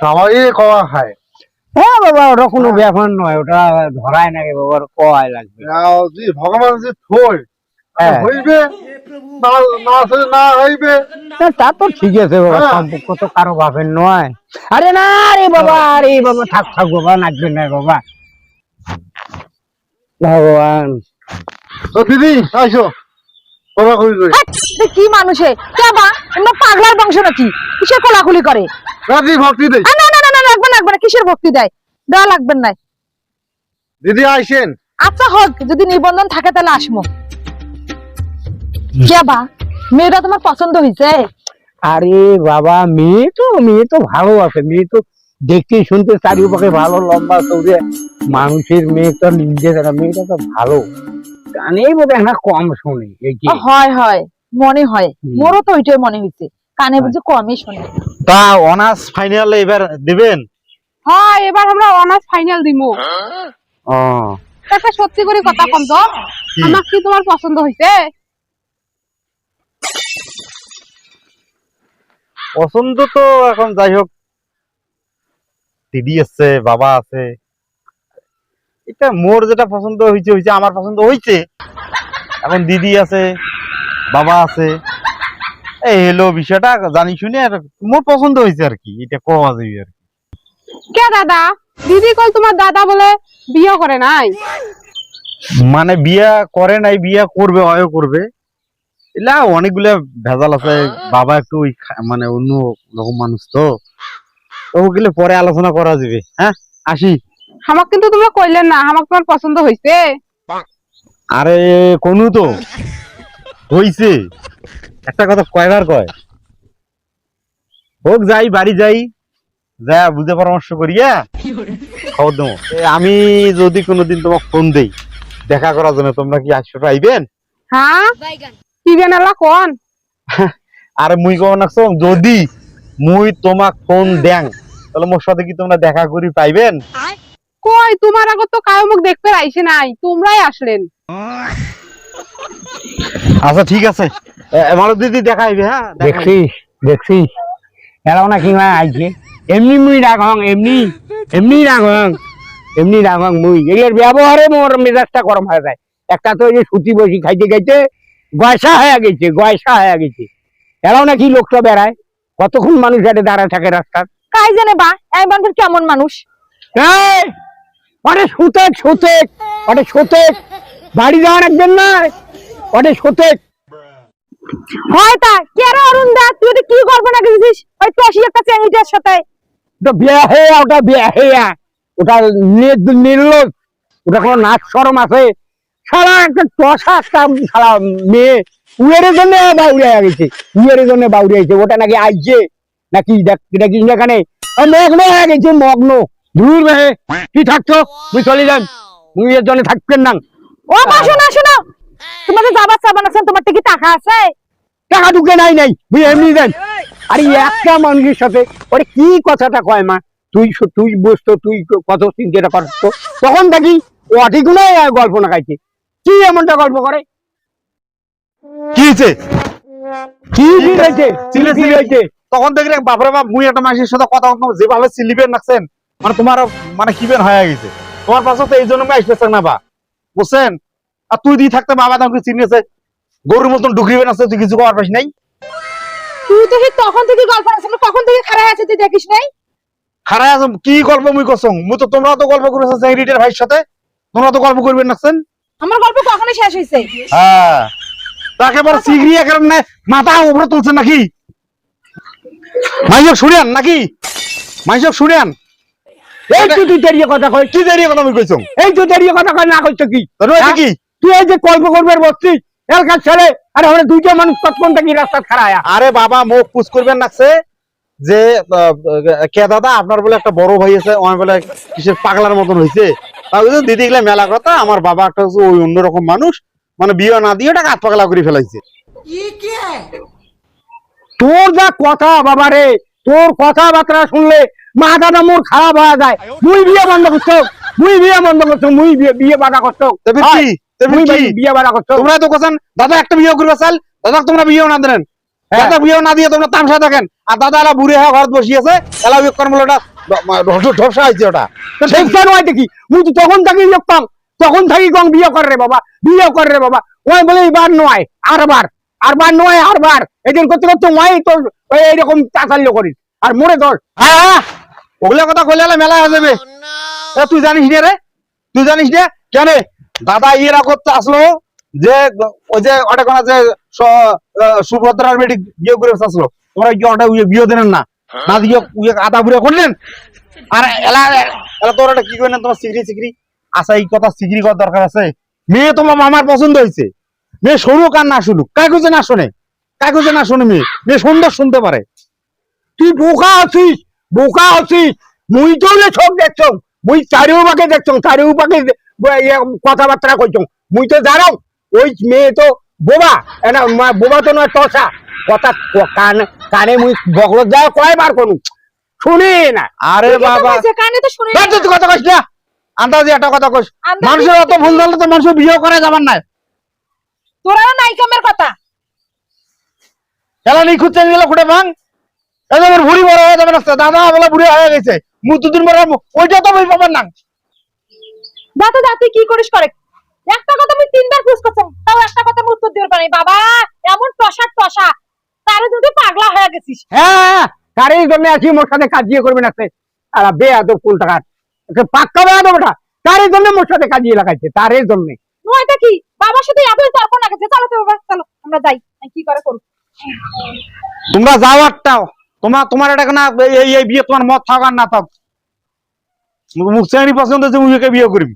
সবাই কওয়া খায়। হ্যাঁ বাবা ওটা কোনো ব্যাপার নয় ওটা ধরায় নাকি বাবা ওটা কয় লাগবে? ভগবান যে থই হ্যাঁ। হইবে না হইবে। তা তো ঠিক আছে বাবা হ্যাঁ। সম্পর্ক তো কারও বাপের নয়। আরে না রে বাবা আরে বাবা থাক থাক বাবা নাচবেন না বাবা। ভগবান। তো দিদি কই এ কি মানুষে? কেবা আমরা পাগলার বংশ নাকি? কিসের কোলাকুলি করে? রাজি ভক্তি দেই। না না না না লাগবে না লাগবে না কিসের ভক্তি দেয়? দেওয়া লাগবে না। দিদি আইসেন। আচ্ছা হোক যদি নিবন্ধন থাকে তাহলে আসমো। কেবা মেয়েটা তোমার পছন্দ হয়েছে আরে বাবা মেয়ে তো মেয়ে তো ভালো আছে। মেয়ে তো দেখতে শুনতে চারিপাশে ভালো লম্বা চৌড়ে। মানুষের মেয়ে তো নিজের না মেয়েটা তো ভালো। কানেই বোধ না কম শোনে এই কি আ, হয় হয়। মনে হয়। মোরও তো ওইটাই মনে হয়েছে কানে বুঝে কমই শোনে। তা অনার্স ফাইনালে এবার দিবেন? হ্যাঁ এবার আমরা অনার্স ফাইনাল দিমু। ও। একটা সত্যি করে কথা কম তো। আমার কি তোমার পছন্দ হয়েছে পছন্দ তো এখন যাই হোক। দিদি আছে বাবা আছে। এটা মোর যেটা পছন্দ হয়েছে হয়েছে আমার পছন্দ হয়েছে এখন দিদি আছে। বাবা আছে। এই হলো বিষয়টা জানি শুনে আর মোর পছন্দ হয়েছে আর কি এটা কওয়া যাবে আর কি। কে দাদা? দিদি কল তোমার দাদা বলে বিয়ে করে নাই? মানে বিয়া করে নাই বিয়া করবে হয় করবে এলা অনেকগুলা ভেজাল আছে বাবা একটু মানে অন্য রকম মানুষ তো। ওগুলো পরে আলোচনা করা যাবে হ্যাঁ আসি। আমাকে কিন্তু তোমরা কইলেন না আমাকে তোমার পছন্দ হয়েছে আরে কোনু তো। হইছে। একটা কথা কয়বার কয়। হোক যাই বাড়ি যাই। যা বুঝে পরামর্শ করিয়া খবর দেবো। আমি যদি কোনোদিন তোমাকে ফোন দেই দেখা করার জন্য তোমরা কি আসো আইবেন? হ্যাঁ? কি বেনালা কোন। আরে মুই যদি মুই তোমাক ফোন দেং তাহলে মোর সাথে কি তোমরা দেখা করি পাইবেন? কই তোমার আগত দেখতে নাই। তোমরাই আসলেন। আচ্ছা ঠিক আছে। আমার দিদি দেখা হইবে হ্যাঁ? দেখা হইবে। দেখছিস দেখছিস এরাও না কিংবা আইছে। এমনি মুই রাখং এমনি এমনি রাখং এমনি রাখং মুই। এর ব্যবহারে মোর মেজাজটা গরম হয়ে যায়। একটা তো এই যে সুতি বসি খাইতে খাইতে গয়সা হয়ে গেছে গয়সা হয়ে গেছে। এরাও নাকি লোকটা বেড়ায়। কতক্ষণ মানুষ এটা দাঁড়ায় থাকে রাস্তার? কাই জানে বা এই মানুষ কেমন মানুষ? এই, ওরে সুতেক সুতেক ওরে সুতেক। বাড়ি যাওয়ার একজন নয় ওরে সুতেক হয় তা কে রে অরুণ দা? তুই ওটা কি না গেছিস ওই টসি একটা চ্যাংড়িটার সাথে। ওটা বিয়া হেয়া ওটা বিয়া হেয়া ওটা ওটা কোনো নাচ সরম আছে। সারা একটা টসা একটা সারা মেয়ে। উয়ের জন্য বাউরিয়া গেছে। উয়ের জন্য গেছে। ওটা নাকি আইছে নাকি দেখ- নাকি এখানে মগ্ন হয়ে গেছে মগ্ন। দূর রে কি থাকছো? তুই চলে যান। মুই এর জন্য থাকবেন না। ও মা শোনো তোমাদের যাবার চাবান আছেন? তোমার কি টাকা আছে? টাকা ঢুকে নাই নাই। তুই এমনি দেন। আরে একটা মানুষের সাথে ওরে কি কথাটা কয় মা? তুই তুই বসতো তুই কত চিন্তাটা করতো তখন দেখি ও অঠিগুলো গল্প না খাইছে। কি এমনটা গল্প করে? কি হয়েছে কি হয়েছে চিলে চিলে হয়েছে তখন দেখলে বাপরে বাপ মুই একটা মানুষের সাথে কথা বলতাম যেভাবে সিলিবেন রাখছেন মানে তোমার মানে কি কিবেন হয়ে গেছে? তোমার পাশে তো এই জন্য আসতেছেন না বা? বুঝছেন? আর তুই দিয়ে থাকতে বাবা তোমাকে চিনিয়েছে। গরুর মতন ডুকরিবেন আছে তুই কিছু করার পাস নাই? তুই তো তখন থেকে গল্প আছে কখন থেকে খারাপ আছে তুই দেখিস নাই? খারাই আছো কি গল্প মুই মুই তো তোমরা তো গল্প করেছ সেক্রেটারি ভাইয়ের সাথে। তোমরা তো গল্প করবেন নাকছেন আমার গল্প কখনই শেষ হয়েছে হ্যাঁ। তাকে সিগড়িয়া কারণে মাথা উপরে তুলছেন নাকি? মাইজক শুনেন নাকি? মাইজক শুনেন এই তুই দাঁড়িয়ে কথা কয় কি দাঁড়িয়ে কথা মুই কইছং? এই তো দাঁড়িয়ে কথা কয় না কইতো কি? তোর কি? তুই এই যে গল্প করবে বসছিস এলাকার ছেলে আরে আমরা দুইটা মানুষ কতক্ষণ থেকে রাস্তা খারায়া আরে বাবা মুখ পুষ করবেন নাকছে যে কে দাদা আপনার বলে একটা বড় ভাই আছে আমার বলে কিসের পাগলার মতন হয়েছে দিদি গেলে মেলা কথা আমার বাবা একটা ওই অন্যরকম মানুষ মানে বিয়ে না দিয়ে ওটাকে হাত পাগলা করে ফেলাইছে। তোর যা কথা বাবা রে তোর কথাবার্তা শুনলে মাথাটা মোর খারাপ হয়ে যায়। মুই বিয়ে বন্ধ করছ মুই বিয়ে বন্ধ করছ মুই বিয়ে- বিয়ে বাধা করছ হয়, বিয়ে করছ। তোমরা তো কোথান দাদা একটা বিয়ে করবে চাল। দাদা তোমরা বিয়ে না দেন হ্যাঁ। দাদা বিয়ে না দিয়ে তোমরা তামসা দেখেন আর দাদা এলা বুড়ি হয়ে ঘর বসে আছে এলা বিয়ে কর্ম ওটা ঢপসা হয়েছে ওটা। সেইটা নয় দেখি। মুই তো তখন থাকি তখন থাকি কম বিয়ে করে রে বাবা বিয়ে করে রে বাবা। ওই বলে এবার নয় আর বার আর বার নয় আর বার এদিন করতে করতে ওই তো ওই এইরকম চাচাল্য করিস আর মরে ধর হ্যাঁ হ্যাঁ ওগুলা কথা কইলে মেলা হয়ে যাবে। তুই জানিস না রে? তুই জানিস না? কেন? দাদা ইয়েরা করতে আসলো যে, ওই যে ওটা কোন যে সুভদ্রার বেটি বিয়ে করে আসলো। তোমরা কি ওটা বিয়ে দিলেন না? না দিয়ে আদা করলেন? আর এলা এলা তোর কি করলেন তোমার সিগরি সিগরি? আচ্ছা এই কথা সিগরি করার দরকার আছে। মেয়ে তোমার মামার পছন্দ হয়েছে। মেয়ে শুনুক আর না শুনুক। কাগজে না শোনে। কাগজে না শোনে মেয়ে। মেয়ে সুন্দর শুনতে পারে। তুই বোকা আছিস বোকা আছিস। মুই তো সব দেখছ মুই চারিউপাকে দেখছ চারিউপাকে কথাবার্তা কইছ। মুই তো জানো ওই মেয়ে তো বোবা এনা বোবা তো নয় টসা। কথা কানে কানে মুই বগলত যায় কয়বার করু শুনি না। আরে বাবা। কানে তো শুনে কথা কইস না। আন্দাজে একটা কথা আন্দাজে মানুষের অত ভুল জানলে তো মানুষ বিয়ে করে যাবার নাই। তোরা নাই কামের কথা। খেলা খুঁজতে গেলে খুঁটে ভাঙ। ভুড়ি বড় হয়ে যাবে না দাদা বলে বুড়ি হয়ে গেছে। পরে ওইটা তো বই পাবার না দাদা দা তুই কি করিস করে? একটা কথা আমি তিনবার তাও একটা কথা আমি উত্তর দিতে পারি। বাবা এমন টসা টসা। তারে যদি পাগলা হয়ে গেছিস। হ্যাঁ তারই জন্য আছি মোর সাথে কাজিয়ে করবে না সে। আর বেয়াদব কোন টাকা পাক্কা বেয়াদব ওটা তারই জন্য মোর সাথে কাজিয়ে লাগাইছে তারই জন্য। নয়টা কি? বাবার সাথে এতই তর্ক না গেছে। চলো তো বাবা চলো। আমরা যাই। কি করে করব? তোমরা যাও একটাও তোমার তোমার এটা না এই- এই বিয়ে তোমার মত থাক আর না থাক। মুখ চাইনি পছন্দ হচ্ছে মুখে বিয়ে করবি